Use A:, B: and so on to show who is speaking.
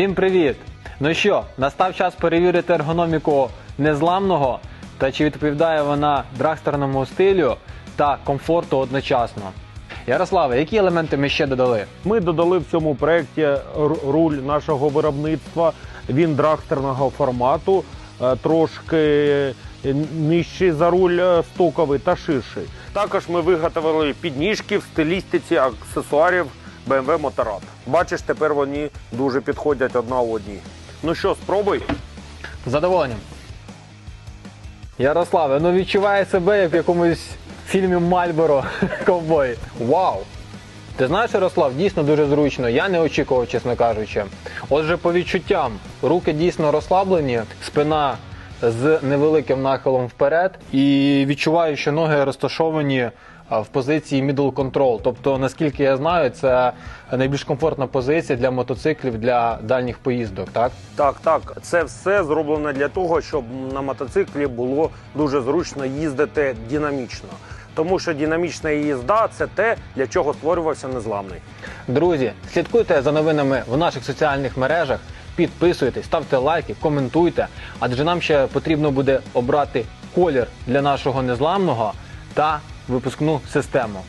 A: Всім привіт! Ну що, настав час перевірити ергономіку незламного та чи відповідає вона драгстерному стилю та комфорту одночасно. Ярославе, які елементи ми ще додали?
B: Ми додали в цьому проєкті руль нашого виробництва. Він драгстерного формату, е, трошки нижчий за руль е, стоковий та ширший. Також ми виготовили підніжки в стилістиці аксесуарів BMW Motorrad. Бачиш, тепер вони дуже підходять одна одній. Ну що, спробуй.
A: Задоволенням. Ярославе, ну відчуває себе як в якомусь фільмі Мальборо ковбой. Вау! Ти знаєш, Ярослав, дійсно дуже зручно. Я не очікував, чесно кажучи. Отже, по відчуттям, руки дійсно розслаблені, спина з невеликим нахилом вперед, і відчуваю, що ноги розташовані в позиції middle control. Тобто, наскільки я знаю, це найбільш комфортна позиція для мотоциклів для дальніх поїздок, так?
B: Так, так, це все зроблено для того, щоб на мотоциклі було дуже зручно їздити динамічно. Тому що динамічна їзда це те, для чого створювався незламний.
A: Друзі, слідкуйте за новинами в наших соціальних мережах, підписуйтесь, ставте лайки, коментуйте, адже нам ще потрібно буде обрати колір для нашого незламного та випускну систему.